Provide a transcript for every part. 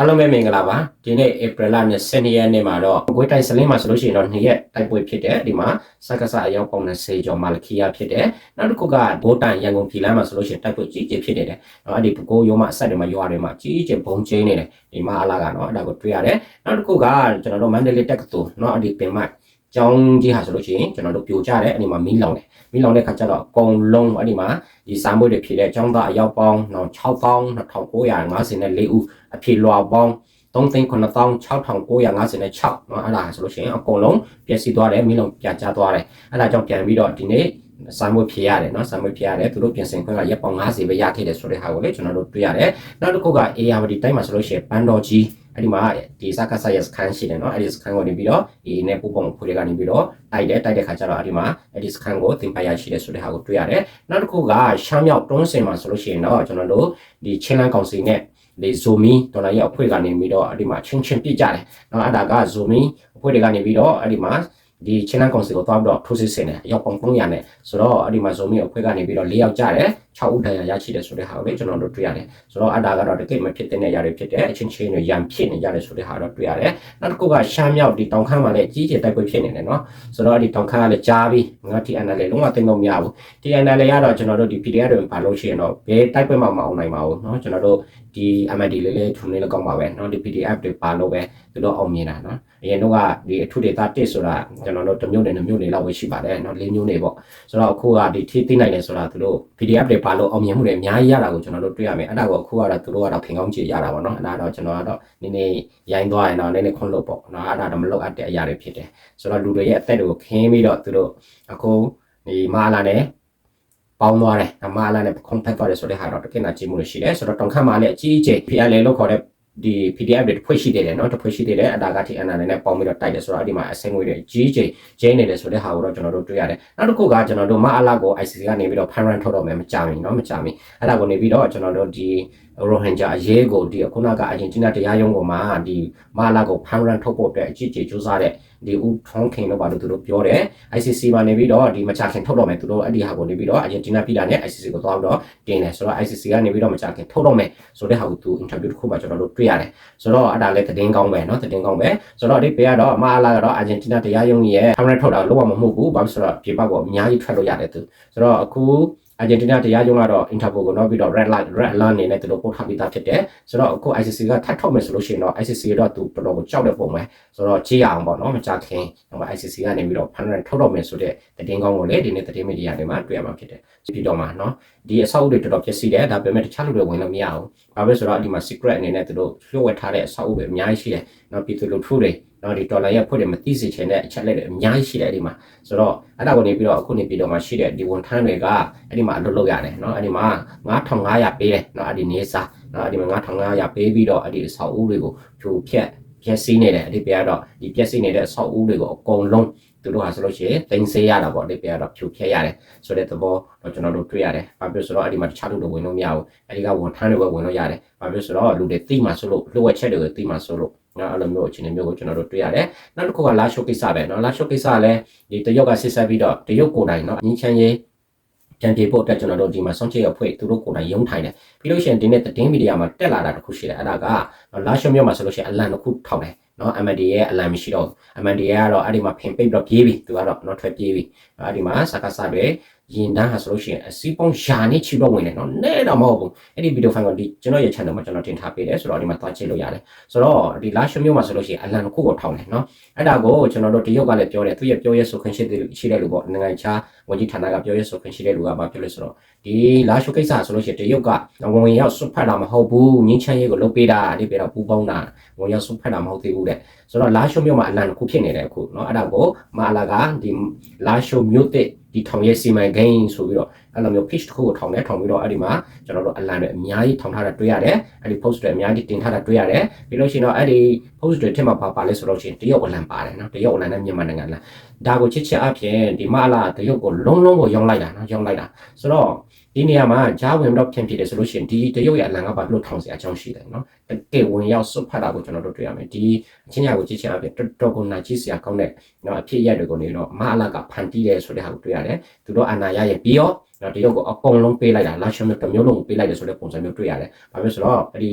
အားလုံးပဲမင်္ဂလာပါဒီနေ့ဧပြီလ20ရက်နေ့မှာတော့အကွေးတိုင်းစလင်းမှာဆိုလို့ရှိရင်တော့နှစ်ရက်တိုက်ပွဲဖြစ်တယ်ဒီမှာစက္ကစအယောက်ပေါင်း20ကျော်မာလခီယာဖြစ်တယ်နောက်တစ်ခုကဘိုးတန်ရန်ကုန်ပြည်လမ်းမှာဆိုလို့ရှိရင်တိုက်ပွဲကြီးကြီးဖြစ်နေတယ်နော်အဲ့ဒီပကိုးရုံးမှာအဆက်တွေမှာရွာတွေမှာကြီးကြီးဘုံကျင်းနေတယ်ဒီမှာအလားကနော်အဲ့ဒါကိုတွေ့ရတယ်နောက်တစ်ခုကကျွန်တော်တို့မန္တလေးတက္ကသိုလ်နော်အဲ့ဒီပင်မကျော ကျောင်းကြီးဟာဆိုလို့ရှိရင်ကျွန်တော်တို့ပြိုကျတယ်အဲ့ဒီမှာမီးလောင်တယ်မီးလောင်တဲ့ခါကျတော့အကုန်လုံးအဲ့ဒီမှာဒီစာမွေးတွေဖြည့်တဲ့ကျောင်းသားအယောက်ပေါင်း6,2954ဦးအဖြည့်လွှာပေါင်း3,9656နော်အဲ့ဒါဆိုလို့ရှိရင်အကုန်လုံးပြည့်စည်သွားတယ်မီးလောင်ပြကျသွားတယ်အဲ့ဒါကြောင့်ပြန်ပြီးတော့ဒီနေ့စာမွေးဖြေရတယ်နော်စာမွေးဖြေရတယ်သူတို့ပြင်ဆင်ခွင့်ကရက်ပေါင်း90ပဲရခဲ့တယ်ဆိုတဲ့ဟာကိုလည်းကျွန်တော်တို့တွေ့ရတယ်နောက်တစ်ခုကအေယာဝတီတိုင်းမှာဆိုလို့ရှိရင်ပန်တော်ကြီး အဲ့ဒီမှာဒီစကားဆိုင်ရစခန်းရှိတယ်နော်အဲ့ဒီစခန်းကိုနေပြီးတော့ဒီနဲ့ပို့ပုံဖွေးကနေပြီးတော့တိုက်တယ်တိုက်တဲ့ခါကျတော့အဲ့ဒီမှာအဲ့ဒီစခန်းကိုသင်ပိုင်ရရှိတယ်ဆိုတဲ့ဟာကိုတွေ့ရတယ်နောက်တစ်ခုကရှမ်းမြောက်တွန်းစင်မှာဆိုလို့ရှိရင်တော့ကျွန်တော်တို့ဒီချင်းလန်းကောင်စီနဲ့ဒီဇိုမီဒေါ်လာရဲ့အဖွဲ့ကနေပြီးတော့အဲ့ဒီမှာချင်းချင်းပြကြတယ်နော်အဲ့ဒါကဇိုမီအဖွဲ့တွေကနေပြီးတော့အဲ့ဒီမှာ ဒီ channel council ကိုသွားပြီးတော့ process ဆင်တယ်ရောက်ပေါင်း300နဲ့ဆိုတော့အဲ့ဒီမှာ zoom အဖွဲ့ကနေပြီးတော့၄ယောက်ကြတယ်6ဦးတရားရရှိတယ်ဆိုတဲ့ဟာကိုလည်းကျွန်တော်တို့တွေ့ရတယ်ဆိုတော့အတားကတော့တကယ်မဖြစ်တဲ့နေရာတွေဖြစ်တယ်အချင်းချင်းတွေရန်ဖြစ်နေကြတယ်ဆိုတဲ့ဟာတော့တွေ့ရတယ်နောက်တစ်ခုကရှမ်းမြောက်ဒီတောင်ခမ်းမှာလည်းကြီးကျယ်တိုက်ပွဲဖြစ်နေတယ်နော်ဆိုတော့ဒီတောင်ခမ်းကလည်းကြားပြီးငါ TNL လည်းလုံးဝသိမ်းလို့မရဘူး TNL လည်းရတော့ကျွန်တော်တို့ဒီ PDF တွေဘာလို့ရှိရင်တော့ဘယ်တိုက်ပွဲမှမအောင်နိုင်ပါဘူးနော်ကျွန်တော်တို့ဒီ MD လေးလေးထုံနေလောက်ကောင်းပါပဲเนาะဒီ PDF တွေပါလို့ပဲသူတို့အောင်မြင်တာเนาะအရင်တော့ကဒီအထုဒေတာ1ဆိုတာကျွန်တော်တို့တစ်မျိုးနဲ့တစ်မျိုးနေလောက်ပဲရှိပါတယ်เนาะ၄မျိုးနေပေါ့ဆိုတော့အခုကဒီထိသိနိုင်တယ်ဆိုတာသူတို့ PDF တွေပါလို့အောင်မြင်မှုတွေအများကြီးရတာကိုကျွန်တော်တို့တွေ့ရမယ်အဲ့ဒါကိုအခုကတော့သူတို့ကတော့ဖင်ကောင်းကြည့်ရတာပေါ့เนาะအဲ့ဒါတော့ကျွန်တော်ကတော့နည်းနည်းရိုင်းသွားရင်တော့နည်းနည်းခွန်းလို့ပေါ့เนาะအဲ့ဒါတော့မလောက်အပ်တဲ့အရာတွေဖြစ်တယ်ဆိုတော့လူတွေရဲ့အသက်တွေကိုခင်းပြီးတော့သူတို့အခုဒီမာလာနဲ့ ပေါင်းသွားတယ်အမလာနဲ့ခုံဖက်သွားတယ်ဆိုတဲ့ဟာတော့တကယ်နာကြည့်မှုလို့ရှိတယ်ဆိုတော့တောင်ခတ်မာလည်းအကြီးအကျယ် PL လို့ခေါ်တဲ့ဒီ PDF တွေတစ်ဖွဲ့ရှိသေးတယ်เนาะတစ်ဖွဲ့ရှိသေးတယ်အတာကထိအနာနဲ့ပေါင်းပြီးတော့တိုက်တယ်ဆိုတော့ဒီမှာအစင်ငွေတွေကြီးကြီးကျင်းနေတယ်ဆိုတဲ့ဟာကိုတော့ကျွန်တော်တို့တွေ့ရတယ်နောက်တစ်ခုကကျွန်တော်တို့မအလာကို ICC ကနေပြီးတော့ parent ထုတ်တော့မယ်မကြမီเนาะမကြမီအဲ့ဒါကိုနေပြီးတော့ကျွန်တော်တို့ဒီ ရိုဟင်ဂျာအရေးကိုဒီခုနကအရင်ကျင်းတရားရုံးပေါ်မှာဒီမအလာကို parent ထုတ်ဖို့အတွက်အကြီးကြီးစူးစမ်းတဲ့ဒီဦးထွန်းခင်တို့ဘာလို့သူတို့ပြောတယ် ICC မှာနေပြီးတော့ဒီမချခင်ထုတ်တော့မယ်သူတို့အဲ့ဒီဟာကိုနေပြီးတော့အရင်ကျင်းပြည်တာနဲ့ ICC ကိုသွားပြီးတော့တင်တယ်ဆိုတော့ ICC ကနေပြီးတော့မချခင်ထုတ်တော့မယ်ဆိုတဲ့ဟာကိုသူ interview တစ်ခုမှကျွန်တော်တို့တွေ့ရတယ်ဆိုတော့အဲ့ဒါလည်းသတင်းကောင်းပဲเนาะသတင်းကောင်းပဲဆိုတော့ဒီပေကတော့အမအလာကတော့အာဂျင်တီးနားတရားရုံးရဲ့ camera ထုတ်တာလုံးဝမဟုတ်ဘူးဘာလို့ဆိုတော့ပြပကောအများကြီးထွက်လို့ရတယ်သူဆိုတော့အခု အာဂျင်တီးနားတရားရုံးကတော့ Interpol ကိုတော့ပြီးတော့ red light red alert အနေနဲ့သူတို့ပို့ထားပြီးသားဖြစ်တယ်ဆိုတော့အခု ICC ကထပ်ထုတ်မယ်ဆိုလို့ရှိရင်တော့ ICC တော့သူတော်တော်ကိုကြောက်တဲ့ပုံပဲဆိုတော့ကြည့်အောင်ပေါ့နော်မကြခင်တော့ ICC ကနေပြီးတော့100ထုတ်တော့မယ်ဆိုတဲ့သတင်းကောင်းကိုလည်းဒီနေ့သတင်းမီဒီယာတွေမှာတွေ့ရမှာဖြစ်တယ်ပြီးတော့မှာနော်ဒီအဆောက်အဦတွေတော်တော်ပျက်စီးတယ်ဒါပေမဲ့တခြားလူတွေဝင်လို့မရဘူးဘာပဲဆိုတော့ဒီမှာ secret အနေနဲ့သူတို့လျှို့ဝှက်ထားတဲ့အဆောက်အဦတွေအများကြီးရှိတယ်နော်ပြည်သူလူထုတွေ နော်ဒီဒေါ်လာရဲ့ဖွဲ့တွေမသိစေချင်တဲ့အချက်လက်တွေအများကြီးရှိတယ်ဒီမှာဆိုတော့အဲ့ဒါကိုနေပြီးတော့အခုနေပြီးတော့မှရှိတဲ့ဒီဝန်ထမ်းတွေကအဲ့ဒီမှာအလုပ်လုပ်ရတယ်နော်အဲ့ဒီမှာ9500ပေးတယ်နော်အဲ့ဒီနေစားနော်အဲ့ဒီမှာ9500ပေးပြီးတော့အဲ့ဒီအဆောက်အဦတွေကိုဖြိုဖျက်ပျက်စီးနေတယ်အဲ့ဒီပြကတော့ဒီပျက်စီးနေတဲ့အဆောက်အဦတွေကိုအကုန်လုံးသူတို့ဟာဆိုလို့ရှိရင်တင်စေးရတာပေါ့ဒီပြကတော့ဖြိုဖျက်ရတယ်ဆိုတဲ့သဘောတော့ကျွန်တော်တို့တွေ့ရတယ်။ဘာဖြစ်ဆိုတော့အဲ့ဒီမှာတခြားလူတွေဝင်လို့မရဘူး။အဲ့ဒီကဝန်ထမ်းတွေပဲဝင်လို့ရတယ်။ဘာဖြစ်ဆိုတော့လူတွေတိမှဆိုလို့လှုပ်ဝက်ချက်တွေကိုတိမှဆိုလို့ နော်အဲ့လိုမျိုးအခြေအနေမျိုးကိုကျွန်တော်တို့တွေ့ရတယ်။နောက်တစ်ခုကလာရှိုးကိစ္စပဲနော်လာရှိုးကိစ္စလည်းဒီတရုတ်ကဆစ်ဆက်ပြီးတော့တရုတ်ကိုယ်တိုင်နော်အင်းချမ်းရေးပြန်ပြေဖို့အတွက်ကျွန်တော်တို့ဒီမှာဆုံးချေအဖွဲ့သူတို့ကိုယ်တိုင်ရုံးထိုင်တယ်ပြီးလို့ရှိရင်ဒီနေ့သတင်းမီဒီယာမှာတက်လာတာတစ်ခုရှိတယ်အဲ့ဒါကလာရှိုးမြို့မှာဆိုလို့ရှိရင်အလံတစ်ခုထောက်တယ်နော် MND ရဲ့အလံမရှိတော့ MND ရဲ့ကတော့အဲ့ဒီမှာဖင်ပိတ်ပြီးတော့ပြေးပြီသူကတော့နော်ထွက်ပြေးပြီအဲ့ဒီမှာစကားစားတွေ ရင်တန်းဟာဆိုလို့ရှိရင်အစီပုံရှာနေချီတော့ဝင်တယ်နော်နဲတော့မဟုတ်ဘူးအဲ့ဒီဗီဒီယိုဖိုင်ကဒီကျွန်တော်ရဲ့ channel မှာကျွန်တော်တင်ထားပေးတယ်ဆိုတော့ဒီမှာသွားကြည့်လို့ရတယ်ဆိုတော့ဒီလာရှုမျိုးမှာဆိုလို့ရှိရင်အလံတစ်ခုကိုထောင်းတယ်နော်အဲ့ဒါကိုကျွန်တော်တို့တရုတ်ကလည်းပြောတယ်သူရဲ့ပြောရဲဆိုခွင့်ရှိတဲ့ရှိတဲ့လူပေါ့နိုင်ငံခြားဝန်ကြီးဌာနကပြောရဲဆိုခွင့်ရှိတဲ့လူကဘာပြောလဲဆိုတော့ ဒီလာရှုကိစ္စဆိုလို့ရှိရင်တရုတ်ကဝင်ရောက်ဆွတ်ဖက်တာမဟုတ်ဘူးငင်းချမ်းရေးကိုလုပ်ပေးတာဒီပြတော့ပူပေါင်းတာဝင်ရောက်ဆွတ်ဖက်တာမဟုတ်သေးဘူးတဲ့ဆိုတော့လာရှုမျိုးမှာအလံတစ်ခုဖြစ်နေတယ်အခုเนาะအဲ့ဒါကိုမာလာကဒီလာရှုမျိုးတစ်ဒီထောင်ရဲစီမံကိန်းဆိုပြီးတော့အဲ့လိုမျိုး page တစ်ခုကိုထောင်တယ်ထောင်ပြီးတော့အဲ့ဒီမှာကျွန်တော်တို့အလံတွေအများကြီးထောင်ထားတာတွေ့ရတယ်အဲ့ဒီ post တွေအများကြီးတင်ထားတာတွေ့ရတယ်ပြီးလို့ရှိရင်တော့အဲ့ဒီ post တွေထက်မှာပါပါလဲဆိုတော့ရှင်တရုတ်အလံပါတယ်နော်တရုတ်အလံနဲ့မြန်မာနိုင်ငံအလံ ဒါကိုချစ်ချစ်အပြင်ဒီမလာတရုတ်ကိုလုံးလုံးကိုယုံလိုက်တာနော်ယုံလိုက်တာဆိုတော့ဒီနေရာမှာဂျားဝင်တော့ဖြန့်ဖြစ်တယ်ဆိုလို့ရှိရင်ဒီတရုတ်ရဲ့အလံကပါဘလို့ထောင်စရာအကြောင်းရှိတယ်နော်တကယ်ဝင်ရောက်စွတ်ဖတ်တာကိုကျွန်တော်တို့တွေ့ရမယ်ဒီအချင်းညာကိုချစ်ချစ်အပြင်တော်တော်ကိုနာကြည့်စရာကောင်းတဲ့နော်အဖြစ်ရတွေကိုနေတော့မလာကဖန်တီးတယ်ဆိုတဲ့ဟာကိုတွေ့ရတယ်သူတို့အနာရရဲ့ပြီးရောနော်တရုတ်ကိုအကုန်လုံးပေးလိုက်တာလာရှုံးမျိုးတစ်မျိုးလုံးကိုပေးလိုက်တယ်ဆိုတဲ့ပုံစံမျိုးတွေ့ရတယ်ဘာဖြစ်ဆိုတော့ဒီ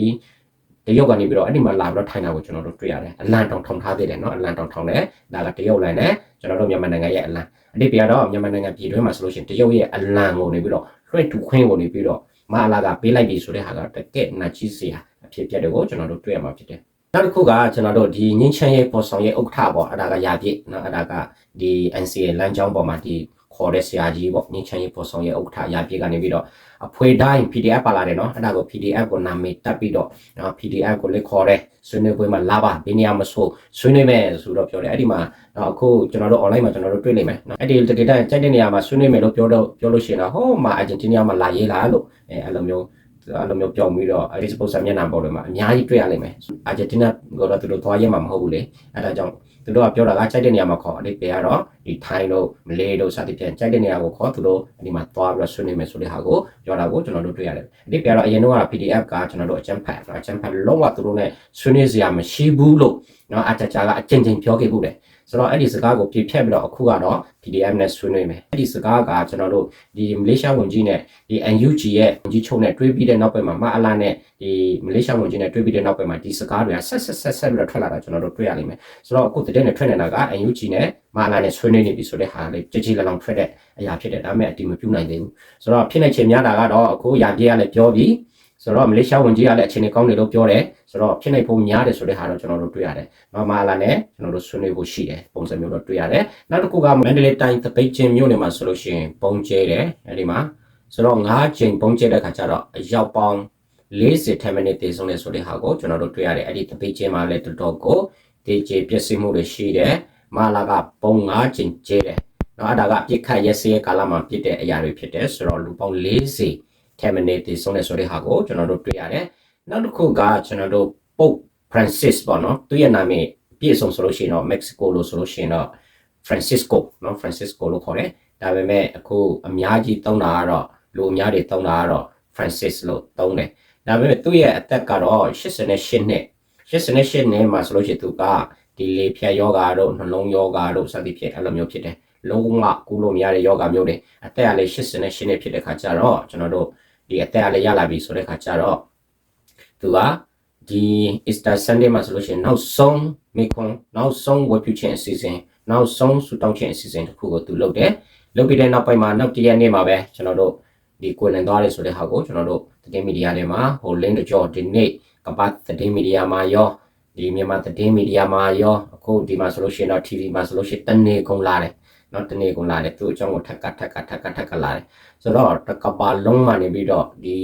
တရုတ်ကနေပြီးတော့အဲ့ဒီမှာလာပြီးတော့ထိုင်တာကိုကျွန်တော်တို့တွေ့ရတယ်အလံတောင်ထောင်ထားသေးတယ်เนาะအလံတောင်ထောင်တယ်ဒါကတရုတ်လန်နဲ့ကျွန်တော်တို့မြန်မာနိုင်ငံရဲ့အလံအတိတ်ပြတော့မြန်မာနိုင်ငံပြည်တွင်းမှာဆိုလို့ရှိရင်တရုတ်ရဲ့အလံကိုနေပြီးတော့လွှင့်ထူခွင်းကိုနေပြီးတော့မအလာကပေးလိုက်ပြီဆိုတဲ့ဟာကတကယ်နာကြီးစရာအဖြစ်ပြတဲ့ကိုကျွန်တော်တို့တွေ့ရမှာဖြစ်တယ်နောက်တစ်ခုကကျွန်တော်တို့ဒီငင်းချမ်းရဲ့ပေါ်ဆောင်ရဲ့ဥက္ကဋ္ဌပေါ့အဲ့ဒါကရာပြည့်เนาะအဲ့ဒါကဒီ NCA လမ်းကြောင်းပေါ်မှာဒီ ခေါ်တဲ့ဆရာကြီးပေါ့ငင်းချမ်းရေးပေါ်ဆောင်ရဲ့ဥက္ကဋ္ဌရာပြည့်ကနေပြီးတော့အဖွဲတိုင်း PDF ပါလာတယ်နော်အဲ့ဒါကို PDF ကိုနာမည်တပ်ပြီးတော့နော် PDF ကိုလည်းခေါ်တယ်ဆွေးနွေးပွဲမှာလာပါဘယ်နေရာမဆိုဆွေးနွေးမယ်ဆိုတော့ပြောတယ်အဲ့ဒီမှာနော်အခုကျွန်တော်တို့ online မှာကျွန်တော်တို့တွေ့နေမယ်နော်အဲ့ဒီတကယ်တမ်းစိုက်တဲ့နေရာမှာဆွေးနွေးမယ်လို့ပြောတော့ပြောလို့ရှိရင်တော့ဟောမှာ Argentina မှာလာရေးလားလို့အဲအဲ့လိုမျိုး အဲ့လိုမျိုးပြောပြီးတော့အဲ့ဒီ suppose မျက်နှာပေါ်တွေမှာအများကြီးတွေ့ရလိမ့်မယ်အာဂျင်တီးနားကတော့သူတို့သွားရဲမှာမဟုတ်ဘူးလေအဲ့ဒါကြောင့်သူတို့ကပြောတာကကြိုက်တဲ့နေရာမှာခေါ်အလေးပေကတော့ဒီထိုင်းတို့မလေးတို့စသဖြင့်ကြိုက်တဲ့နေရာကိုခေါ်သူတို့ဒီမှာသွားပြီးတော့ဆွေးနွေးမယ်ဆိုတဲ့ဟာကိုပြောတာကိုကျွန်တော်တို့တွေ့ရတယ်အလေးပေကတော့အရင်တော့ PDF ကကျွန်တော်တို့အချမ်းဖတ်အချမ်းဖတ်လုံးဝသူတို့ ਨੇ ဆွေးနွေးစရာမရှိဘူးလို့နော်အချာချာကအကျဉ်းချင်းပြောခဲ့ဘူးတယ် ဆိုတော့အဲ့ဒီစကားကိုပြည့်ဖြတ်ပြီးတော့အခုကတော့ PDF နဲ့ဆွေးနွေးမယ်အဲ့ဒီစကားကကျွန်တော်တို့ဒီမလေးရှားဝန်ကြီးနဲ့ဒီ NUG ရဲ့ဝန်ကြီးချုပ်နဲ့တွဲပြီးတဲ့နောက်ပိုင်းမှာမအလာနဲ့ဒီမလေးရှားဝန်ကြီးနဲ့တွဲပြီးတဲ့နောက်ပိုင်းမှာဒီစကားတွေကဆက်ဆက်ဆက်ဆက်ပြီးတော့ထွက်လာတာကျွန်တော်တို့တွေ့ရလိမ့်မယ်ဆိုတော့အခုတဲ့နဲ့ထွက်နေတာက NUG နဲ့မအလာနဲ့ဆွေးနွေးနေပြီဆိုတဲ့ဟာလေးကြည်ကြည်လလောင်ထွက်တဲ့အရာဖြစ်တယ်ဒါပေမဲ့အတိမပြုနိုင်သေးဘူးဆိုတော့ဖြစ်နေချင်များတာကတော့အခုရပြည့်ရလည်းပြောပြီး ဆိုတော့မလေးရှားဝန်ကြီးကလည်းအခြေအနေကောင်းတယ်လို့ပြောတယ်ဆိုတော့ဖြစ်နိုင်ဖို့များတယ်ဆိုတဲ့ဟာတော့ကျွန်တော်တို့တွေ့ရတယ်။မမလာနဲ့ကျွန်တော်တို့ဆွေးနွေးဖို့ရှိတယ်ပုံစံမျိုးတော့တွေ့ရတယ်။နောက်တစ်ခုကမန္တလေးတိုင်းတပိတ်ချင်းမြို့နယ်မှာဆိုလို့ရှိရင်ပုံကျဲတယ်အဲဒီမှာဆိုတော့၅ချိန်ပုံကျဲတဲ့ခါကျတော့အရောက်ပေါင်း40 10မိနစ်တည်ဆုံးတယ်ဆိုတဲ့ဟာကိုကျွန်တော်တို့တွေ့ရတယ်။အဲ့ဒီတပိတ်ချင်းမှာလည်းတော်တော်ကိုတေကျေပြည့်စုံမှုတွေရှိတယ်။မလာကပုံ၅ချိန်ကျဲတယ်။နော်အဲ့ဒါကပြစ်ခတ်ရက်စဲကာလမှာပြစ်တဲ့အရာတွေဖြစ်တယ်ဆိုတော့လူပေါင်း40 10မိနစ်တည်ဆုံးတယ်ဆိုတဲ့ဟာကိုကျွန်တော်တို့တွေ့ရတယ်။နောက်တစ်ခုကကျွန်တော်တို့ Pope Francis ပေါ့နော်သူရဲ့နာမည်ပြည့်စုံဆိုလို့ရှိရင်တော့ Mexico လို့ဆိုလို့ရှိရင်တော့ Francisco နော် Francisco လို့ခေါ်တယ်ဒါပေမဲ့အခုအများကြီးသုံးတာကတော့လူအများတွေသုံးတာကတော့ Francis လို့သုံးတယ်ဒါပေမဲ့သူ့ရဲ့အသက်ကတော့88နှစ်88နှစ်မှာဆိုလို့ရှိရင်သူကဒီလေဖြတ်ယောဂါတို့နှလုံးယောဂါတို့စသဖြင့်အဲ့လိုမျိုးဖြစ်တယ်လုံးဝကူလို့မရတဲ့ယောဂါမျိုးတွေအသက်ကလည်း88နှစ်ဖြစ်တဲ့ခါကျတော့ကျွန်တော်တို့ ဒီအသက်ကလည်းရလာပြီဆိုတဲ့ခါကျတော့သူကဒီ Easter Sunday မှာဆိုလို့ရှိရင်နောက်ဆုံးမိခွန်းနောက်ဆုံးဝတ်ပြုခြင်းအစီအစဉ်နောက်ဆုံးဆူတောင်းခြင်းအစီအစဉ်တစ်ခုကိုသူလုပ်တယ်လုပ်ပြီးတဲ့နောက်ပိုင်းမှာနောက်တရက်နေ့မှာပဲကျွန်တော်တို့ဒီကိုယ်လန်သွားတယ်ဆိုတဲ့ဟာကိုကျွန်တော်တို့သတင်းမီဒီယာတွေမှာဟို link ကြောဒီနေ့ကပတ်သတင်းမီဒီယာမှာရောဒီမြန်မာသတင်းမီဒီယာမှာရောအခုဒီမှာဆိုလို့ရှိရင်တော့ TV မှာဆိုလို့ရှိရင်တနေ့ကုန်လာတယ် နော်တနေ့ကုန်လာတယ်သူ့အကြောင်းကိုထက်ကထက်ကထက်ကထက်ကလာတယ်ဆိုတော့တကပါလုံးမှနေပြီးတော့ဒီ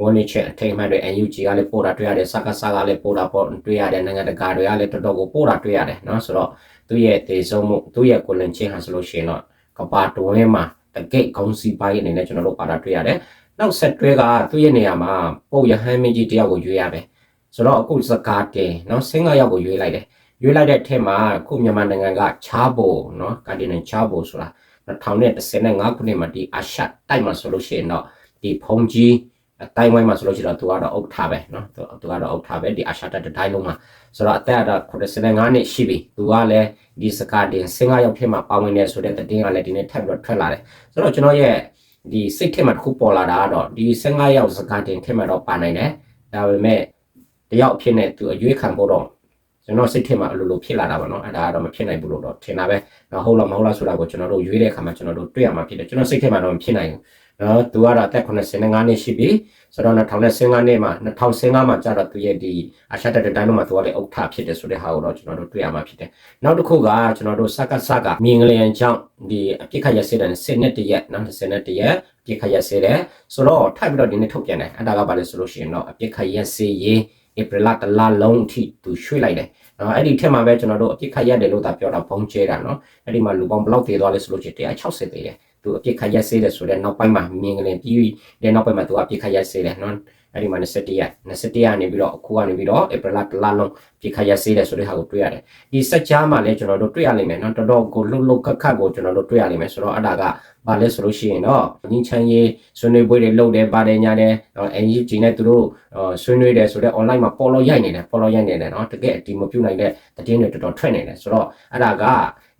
ဝန်နေချက်အထိမ်းအမှတ်တွေ NUG ကလည်းပို့တာတွေ့ရတယ်စကားစကားလည်းပို့တာပေါ့တွေ့ရတယ်နိုင်ငံတကာတွေကလည်းတော်တော်ကိုပို့တာတွေ့ရတယ်နော်ဆိုတော့သူ့ရဲ့တေဆုံးမှုသူ့ရဲ့ကိုလင်ချင်းဟာဆိုလို့ရှိရင်တော့ကပါတွင်းမှာတကိတ်ခေါင်းစီပိုင်းအနေနဲ့ကျွန်တော်တို့ပါတာတွေ့ရတယ်နောက်ဆက်တွဲကသူ့ရဲ့နေရာမှာပုတ်ရဟန်းမင်းကြီးတယောက်ကိုရွေးရတယ်ဆိုတော့အခုစကားတင်နော်ဆင်းကယောက်ကိုရွေးလိုက်တယ် ရွေးလိုက်တဲ့အထက်မှာခုမြန်မာနိုင်ငံကချားဘိုနော်ကာဒီနန်ချားဘိုဆိုတာ2015ခုနှစ်မှာဒီအာရှတိုက်မှာဆိုလို့ရှိရင်တော့ဒီဖုန်ကြီးအတိုင်းဝိုင်းမှာဆိုလို့ရှိရင်တော့သူကတော့အုတ်ထားပဲเนาะသူသူကတော့အုတ်ထားပဲဒီအာရှတက်တိုင်းလုံးမှာဆိုတော့အသက်ကတော့85နှစ်ရှိပြီသူကလည်းဒီစကားတင်စင်ကာရောက်ဖြစ်မှာပါဝင်နေဆိုတဲ့တင်ကလည်းဒီနေ့ထပ်ပြီးတော့ထွက်လာတယ်ဆိုတော့ကျွန်တော်ရဲ့ဒီစိတ်ထက်မှာတစ်ခုပေါ်လာတာကတော့ဒီစင်ကာရောက်စကားတင်ထက်မှာတော့ပါနိုင်တယ်ဒါပေမဲ့တယောက်ဖြစ်နေသူအရွေးခံဖို့တော့ ကျွန်တော်စိတ်ထဲမှာအလိုလိုဖြစ်လာတာပေါ့နော်အဲ့ဒါကတော့မဖြစ်နိုင်ဘူးလို့တော့ထင်တာပဲနော်ဟုတ်လားမဟုတ်လားဆိုတာကိုကျွန်တော်တို့ရွေးတဲ့အခါမှာကျွန်တော်တို့တွေ့ရမှာဖြစ်တယ်ကျွန်တော်စိတ်ထဲမှာတော့မဖြစ်နိုင်ဘူးနော်သူကတော့အသက်85နှစ်ရှိပြီဆိုတော့2015နှစ်မှာ2015မှာကျတော့သူရဲ့ဒီအာရှတက်တိုင်းလုံးမှာသူကလည်းအုတ်ထဖြစ်တယ်ဆိုတဲ့ဟာကိုတော့ကျွန်တော်တို့တွေ့ရမှာဖြစ်တယ်နောက်တစ်ခုကကျွန်တော်တို့စကစကမြင်ကလေးကြောင့်ဒီအပြစ်ခတ်ရစေတဲ့10နှစ်တည်းရက်နော်10နှစ်တည်းရက်အပြစ်ခတ်ရစေတယ်ဆိုတော့ထပ်ပြီးတော့ဒီနေ့ထုတ်ပြန်တယ်အဲ့ဒါကဘာလဲဆိုလို့ရှိရင်တော့အပြစ်ခတ်ရစေရေး ဧပြီလတလလုံးအထိသူရွှေ့လိုက်တယ်နော်အဲ့ဒီထက်မှာပဲကျွန်တော်တို့အပြစ်ခတ်ရတယ်လို့သာပြောတာဘုံကျဲတာနော်အဲ့ဒီမှာလူပေါင်းဘယ်လောက်တည်သွားလဲဆိုလို့ရှိရင်160တည်တယ်သူအပြစ်ခတ်ရက်စေးတယ်ဆိုတော့နောက်ပိုင်းမှာမြင်ကလေးပြီးတဲ့နောက်ပိုင်းမှာသူအပြစ်ခတ်ရက်စေးတယ်နော် အဲ့ဒီမှာ21ရက်21ရက်နေပြီးတော့အခုကနေပြီးတော့ဧပြီလတလလုံးပြစ်ခတ်ရက်စေးတယ်ဆိုတဲ့ဟာကိုတွေ့ရတယ်ဒီစက်ကြားမှာလည်းကျွန်တော်တို့တွေ့ရလိမ့်မယ်နော်တော်တော်ကိုလှုပ်လှုပ်ခက်ခက်ကိုကျွန်တော်တို့တွေ့ရလိမ့်မယ်ဆိုတော့အဲ့ဒါကဘာလဲဆိုလို့ရှိရင်တော့ငင်းချမ်းရေးဆွေးနွေးပွဲတွေလုပ်တယ်ပါတယ်ညာတယ်အန်ဂျီနဲ့သူတို့ဆွေးနွေးတယ်ဆိုတော့ online မှာပေါ်လို့ရိုက်နေတယ်ပေါ်လို့ရိုက်နေတယ်နော်တကယ်အတီမပြုတ်နိုင်တဲ့တည်င်းတွေတော်တော်ထွက်နေတယ်ဆိုတော့အဲ့ဒါက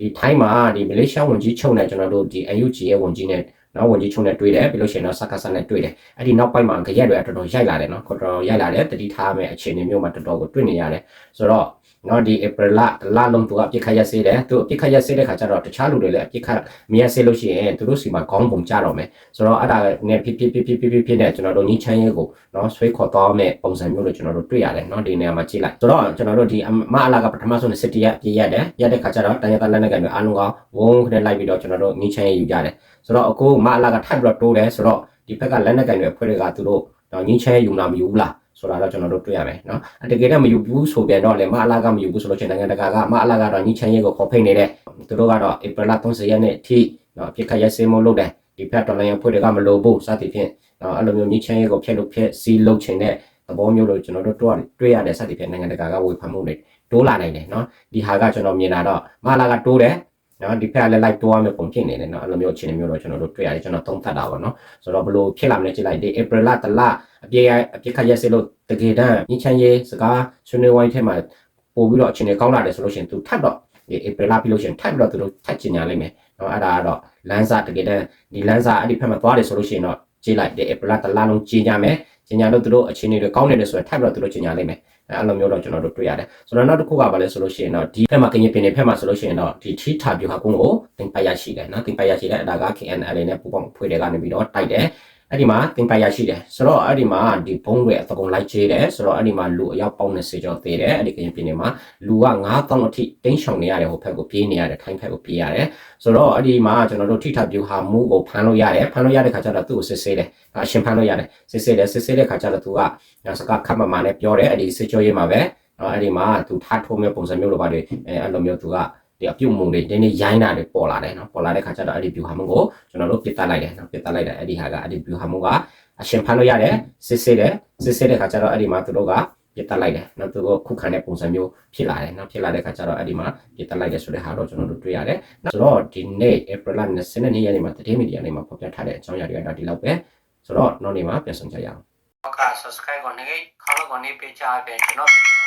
ဒီထိုင်းမှာဒီမလေးရှားဝန်ကြီးချုပ်နဲ့ကျွန်တော်တို့ဒီ UNG ရဲ့ဝန်ကြီးနဲ့ နော်ဝင်ကြီးချုံနဲ့တွေ့တယ်ပြီးလို့ရှိရင်တော့စကားဆန်နဲ့တွေ့တယ်အဲ့ဒီနောက်ပိုင်းမှာကြရက်တွေတော်တော်ရိုက်လာတယ်နော်တော်တော်ရိုက်လာတယ်တတိထားမဲ့အခြေအနေမျိုးမှာတော်တော်ကိုတွေ့နေရတယ်ဆိုတော့နော်ဒီ April လလလုံးသူအပြစ်ခတ်ရက်စေးတယ်သူအပြစ်ခတ်ရက်စေးတဲ့ခါကျတော့တခြားလူတွေလည်းအပြစ်ခတ်မရက်စေးလို့ရှိရင်သူတို့စီမှာခေါင်းပုံကြတော့မယ်ဆိုတော့အဲ့ဒါနဲ့ဖြစ်ဖြစ်ဖြစ်ဖြစ်ဖြစ်ဖြစ်နဲ့ကျွန်တော်တို့ညီချမ်းရေးကိုနော်ဆွဲခေါ်သွားမဲ့ပုံစံမျိုးလို့ကျွန်တော်တို့တွေ့ရတယ်နော်ဒီနေရာမှာကြည့်လိုက်ဆိုတော့ကျွန်တော်တို့ဒီမအလာကပထမဆုံးစစ်တီရက်ပြည့်ရတယ်ရက်တဲ့ခါကျတော့တန်ရတလက်နဲ့ကန်တွေအားလုံးကဝုန်းခနဲ့လိုက်ပြီးတော့ကျွန်တော်တို့ညီချမ်းရေးယူကြတယ်ဆိုတော့အခုမအလာကထပ်ပြီးတော့တိုးတယ်ဆိုတော့ဒီဘက်ကလက်နဲ့ကန်တွေအဖွဲ့တွေကသူတို့တော့ညီချမ်းရေးယူလာမယူဘူးလားဆိုတာတော့ကျွန်တော်တို့တွေ့ရမယ်နော်အတကယ်တော့မယူဘူးဆိုပြန်တော့လေမအလာကမယူဘူးဆိုလို့ချင်းနိုင်ငံတကာကမအလာကတော့ညီချမ်းရေးကိုခေါ်ဖိတ်နေတဲ့သူတို့ကတော့ဧပြီလ30ရက်နေ့အထိနော်ပြစ်ခတ်ရဲစေးမို့လုပ်တယ်ဒီဖက်တော်လိုင်းအဖွဲ့တွေကမလိုဘူးစသဖြင့်နော်အဲ့လိုမျိုးညီချမ်းရေးကိုဖျက်လို့ဖျက်စီးလုပ်ချင်တဲ့သဘောမျိုးလို့ကျွန်တော်တို့တွေ့တွေ့ရတဲ့စသဖြင့်နိုင်ငံတကာကဝေဖန်မှုတွေတိုးလာနိုင်တယ်နော်ဒီဟာကကျွန်တော်မြင်လာတော့မအလာကတိုးတယ် နော်ဒီဖက်ကလည်း live တိုးရမယ့်ပုံဖြစ်နေတယ်နော်အဲ့လိုမျိုးအခြေအနေမျိုးတော့ကျွန်တော်တို့တွေ့ရတယ်ကျွန်တော်သုံးသပ်တာပါနော်ဆိုတော့ဘလို့ဖြစ်လာမလဲကြည့်လိုက်ဒီ April လတလအပြည့်အပြည့်ခတ်ရက်စေလို့တကယ်တမ်းညီချမ်းရေးစကားဆွေးနွေးဝိုင်းထဲမှာပို့ပြီးတော့အခြေအနေကောင်းလာတယ်ဆိုလို့ရှိရင်သူထပ်တော့ဒီ April လပြီးလို့ရှိရင်ထပ်ပြီးတော့သူတို့ထပ်ကျင်ညာလိုက်မယ်နော်အဲ့ဒါကတော့လမ်းစာတကယ်တမ်းဒီလမ်းစာအဲ့ဒီဖက်မှာသွားတယ်ဆိုလို့ရှိရင်တော့ကြည့်လိုက်ဒီ April လတလလုံးကျင်ညာမယ်ကျင်ညာလို့သူတို့အခြေအနေတွေကောင်းနေတယ်ဆိုရင်ထပ်ပြီးတော့သူတို့ကျင်ညာလိုက်မယ် အဲ့လိုမျိုးတော့ကျွန်တော်တို့တွေ့ရတယ်ဆိုတော့နောက်တစ်ခုကဘာလဲဆိုလို့ရှိရင်တော့ဒီဖက်မှာကရင်ပင်တွေဖက်မှာဆိုလို့ရှိရင်တော့ဒီ ठी ထာပြူဟာကုန်းကိုတင်ပိုက်ရရှိတယ်နော်တင်ပိုက်ရရှိတယ်အဲ့ဒါက KNL နဲ့ပူပေါင်းဖွဲ့တွေကနေပြီးတော့တိုက်တယ် အဲ့ဒီမှာတင်ပိုက်ရရှိတယ်ဆိုတော့အဲ့ဒီမှာဒီဘုံတွေအတကုံလိုက်ချေးတယ်ဆိုတော့အဲ့ဒီမှာလူအယောက်ပေါင်း20ကျော်သေးတယ်အဲ့ဒီကရင်ပင်တွေမှာလူက9000အထိတင်းရှောင်နေရတယ်ဟိုဖက်ကိုပြေးနေရတယ်ထိုင်းဖက်ကိုပြေးရတယ်ဆိုတော့အဲ့ဒီမှာကျွန်တော်တို့ ठी ထာပြူဟာမူကိုဖမ်းလို့ရတယ်ဖမ်းလို့ရတဲ့ခါကျတော့သူ့ကိုစစ်ဆေးတယ်အရှင်ဖမ်းလို့ရတယ်စစ်ဆေးတယ်စစ်ဆေးတဲ့ခါကျတော့သူကစကားခတ်မမှနဲ့ပြောတယ်အဲ့ဒီစစ်ကြောရေးမှာပဲနော်အဲ့ဒီမှာသူထားထိုးမဲ့ပုံစံမျိုးလိုပါလေအဲအဲ့လိုမျိုးသူက ဒီအပြုတ်မုံတွေတင်းနေရိုင်းတာတွေပေါ်လာတယ်နော်ပေါ်လာတဲ့ခါကျတော့အဲ့ဒီ view ဟာမုံကိုကျွန်တော်တို့ပြစ်တက်လိုက်တယ်နော်ပြစ်တက်လိုက်တယ်အဲ့ဒီဟာကအဲ့ဒီ view ဟာမုံကအရှင်ဖမ်းလို့ရတယ်စစ်စစ်တယ်စစ်စစ်တဲ့ခါကျတော့အဲ့ဒီမှာသူတို့ကပြစ်တက်လိုက်တယ်နော်သူတို့ခုခံတဲ့ပုံစံမျိုးဖြစ်လာတယ်နော်ဖြစ်လာတဲ့ခါကျတော့အဲ့ဒီမှာပြစ်တက်လိုက်တယ်ဆိုတဲ့ဟာတော့ကျွန်တော်တို့တွေ့ရတယ်ဆိုတော့ဒီနေ့ April 22ရက်နေ့မှာတတိမီဒီယာနေ့မှာဖော်ပြထားတဲ့အကြောင်းအရာတွေကဒါဒီလောက်ပဲဆိုတော့နောက်နေ့မှာပြန်ဆောင်ကြရအောင်ဟုတ်ကဲ့ subscribe ကိုနေခေါင်းလုံးကိုနေပေးချပေးကျွန်တော်ဗီဒီယိုကိုကြည့်ရှုနိုင်ပါတယ်